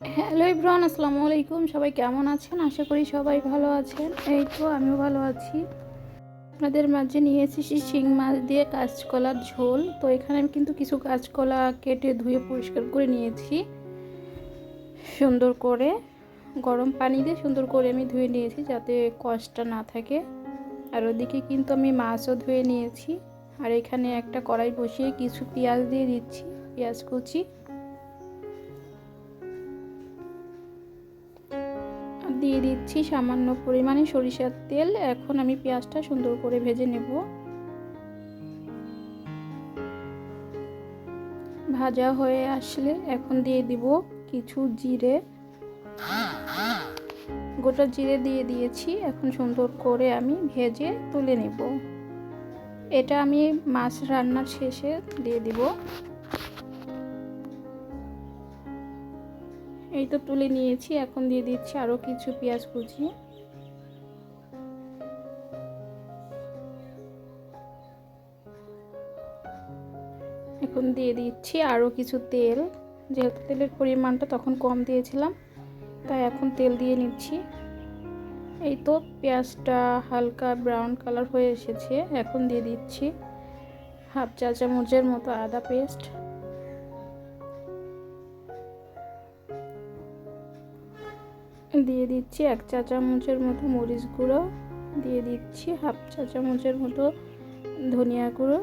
Hello Ibran আসসালামু আলাইকুম। সবাই কেমন আছেন? আশা করি সবাই ভালো আছেন। এই তো আমিও ভালো আছি। আপনাদের মাঝে নিয়ে এসেছি শিং মাছ দিয়ে কাঁচকলার ঝোল। তো এখানে আমি কিন্তু কিছু কাঁচকলা কেটে ধুয়ে পরিষ্কার করে নিয়েছি। সুন্দর করে, গরম পানি দিয়ে সুন্দর করে আমি ধুয়ে নিয়েছি যাতে কষ্টটা না থাকে। আর ওদিকে কিন্তু আমি মাছও ধুয়ে নিয়েছি। আর এখানে একটা কড়াই বসিয়ে কিছু পেঁয়াজ দিয়ে দিচ্ছি, পেঁয়াজ কুচি। দিয়ে দিচ্ছি সামান্য পরিমাণে সরিষার তেল। এখন আমি পেঁয়াজটা সুন্দর করে ভেজে নেব। ভাজা হয়ে আসলে এখন দিয়ে দিব কিছু জিরে। গোটা জিরে দিয়ে দিয়েছি। এখন সুন্দর করে আমি ভেজে তুলে নেব। এটা আমি মাছ রান্নার শেষে দিয়ে দিব। এই তো তুলে নিয়েছি, এখন দিয়ে দিচ্ছি আরও কিছু পেঁয়াজ কুচি। এখন দিয়ে দিচ্ছি আরও কিছু তেল, যেহেতু তেলের পরিমাণটা তখন কম দিয়েছিলাম, তাই এখন তেল দিয়ে নিচ্ছি। এই তো পেঁয়াজটা হালকা ব্রাউন কালার হয়ে এসেছে, এখন দিয়ে দিচ্ছি হাফ চা চামচের মতো আদা পেস্ট। দিয়ে দিচ্ছি এক চা চামচের মতো মরিচ গুঁড়ো, দিয়ে দিচ্ছি হাফ চা চামচের মতো ধনিয়া গুঁড়ো,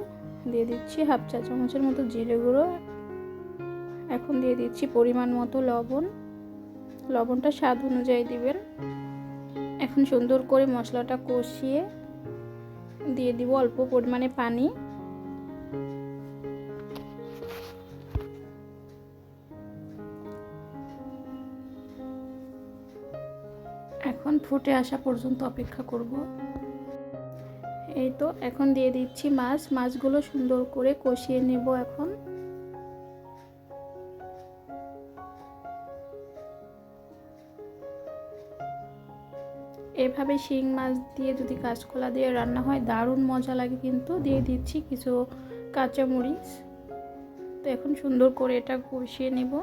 দিয়ে দিচ্ছি হাফ চা চামচের মতো জিরে গুঁড়ো। এখন দিয়ে দিচ্ছি পরিমাণ মতো লবণ। লবণটা স্বাদ অনুযায়ী দিবেন। এখন সুন্দর করে মশলাটা কষিয়ে দিয়ে দিব অল্প পরিমাণে পানি। এখন ফুটে আসা পর্যন্ত অপেক্ষা করব। এই তো, এখন দিয়ে দিচ্ছি মাছ। মাছগুলো সুন্দর করে কষিয়ে নেব এখন। এভাবে শিং মাছ দিয়ে যদি কাঁচকলা দিয়ে রান্না হয়, দারুণ মজা লাগে কিন্তু। দিয়ে দিচ্ছি কিছু কাঁচামরিচ। তো এখন সুন্দর করে এটা কষিয়ে নেব।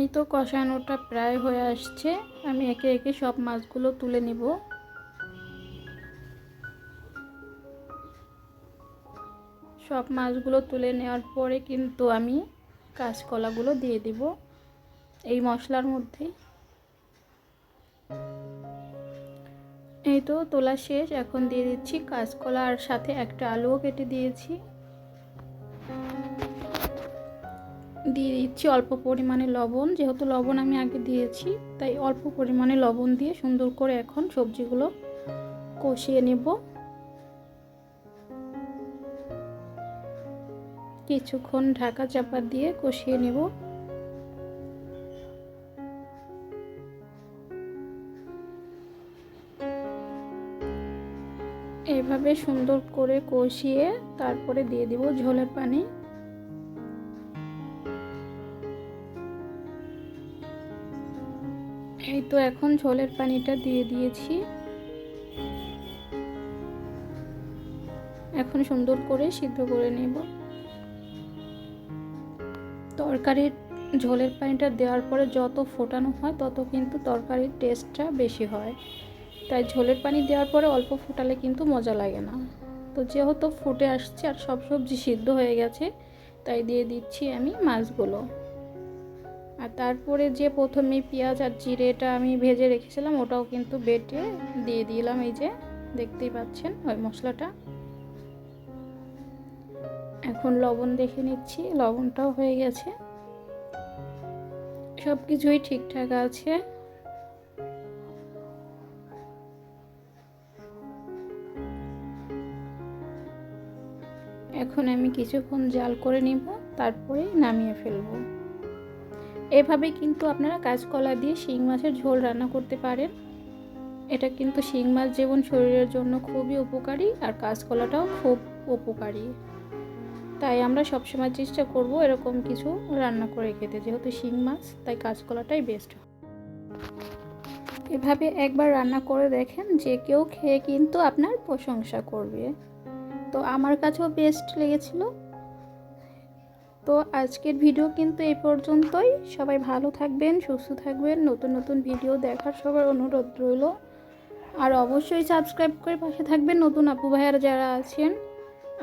এই তো কষানোটা প্রায় হয়ে আসছে। আমি একে একে সব মাছগুলো তুলে নিব। সব মাছগুলো তুলে নেওয়ার পরে কিন্তু আমি কাঁচকলাগুলো দিয়ে দিব এই মশলার মধ্যেই এই তো তোলা শেষ। এখন দিয়ে দিচ্ছি কাঁচকলার সাথে একটা আলুও কেটে দিয়েছি। দিয়ে দিচ্ছি অল্প পরিমাণে লবণ। যেহেতু লবণ আমি আগে দিয়েছি, তাই অল্প পরিমাণে লবণ দিয়ে সুন্দর করে এখন সবজিগুলো কষিয়ে নেব। কিছুক্ষণ ঢাকা চাপা দিয়ে কষিয়ে নেব। এভাবে সুন্দর করে কষিয়ে তারপরে দিয়ে দিব ঝোলের পানি। এই তো এখন ঝোলের পানিটা দিয়ে দিয়েছি। এখন সুন্দর করে সিদ্ধ করে নেব। তরকারির ঝোলের পানিটা দেওয়ার পরে যত ফোটানো হয় তত কিন্তু তরকারির টেস্টটা বেশি হয়। তাই ঝোলের পানি দেওয়ার পরে অল্প ফোটালে কিন্তু মজা লাগে না। তো যেহেতু ফুটে আসছে আর সব সবজি সিদ্ধ হয়ে গেছে, তাই দিয়ে দিচ্ছি আমি মাছগুলো। আর তারপরে যে প্রথমে পেঁয়াজ আর জিরেটা আমি ভেজে রেখেছিলাম, ওটাও কিন্তু বেটে দিয়ে দিলাম এই যে, দেখতেই পাচ্ছেন ওই মশলাটা। এখন লবণ দেখে নিচ্ছি, লবণটাও হয়ে গেছে। সব কিছুই ঠিকঠাক আছে। এখন আমি কিছুক্ষণ জাল করে নিব তারপরে নামিয়ে ফেলব। এভাবে কিন্তু আপনারা কাঁচকলা দিয়ে শিং মাছের ঝোল রান্না করতে পারেন। এটা কিন্তু শিং মাছ যেমন শরীরের জন্য খুবই উপকারী আর কাঁচকলাটাও খুব উপকারী। তাই আমরা সবসময় চেষ্টা করব এরকম কিছু রান্না করে খেতে, যেহেতু শিং মাছ, তাই কাঁচকলাটাই বেস্ট এভাবে একবার রান্না করে দেখেন যে কেউ খেয়ে কিন্তু আপনার প্রশংসা করবে। তো তো আমার কাছেও বেস্ট লেগেছিল। তো আজকের ভিডিও কিন্তু এই পর্যন্তই। সবাই ভালো থাকবেন, সুস্থ থাকবেন। নতুন নতুন ভিডিও দেখার সবার অনুরোধ রইল। আর অবশ্যই সাবস্ক্রাইব করে পাশে থাকবেন নতুন আপু ভাইয়ারা যারা আছেন।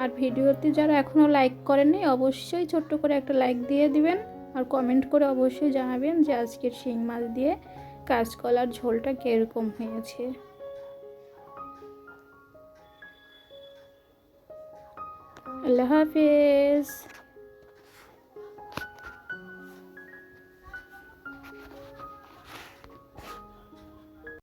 আর ভিডিওতে যারা এখনও লাইক করেননি, অবশ্যই ছোট্ট করে একটা লাইক দিয়ে দিবেন। আর কমেন্ট করে অবশ্যই জানাবেন যে আজকের শিং মাছ দিয়ে কাঁচকলার ঝোলটা কীরকম হয়েছে। আল্লাহ হাফেজ।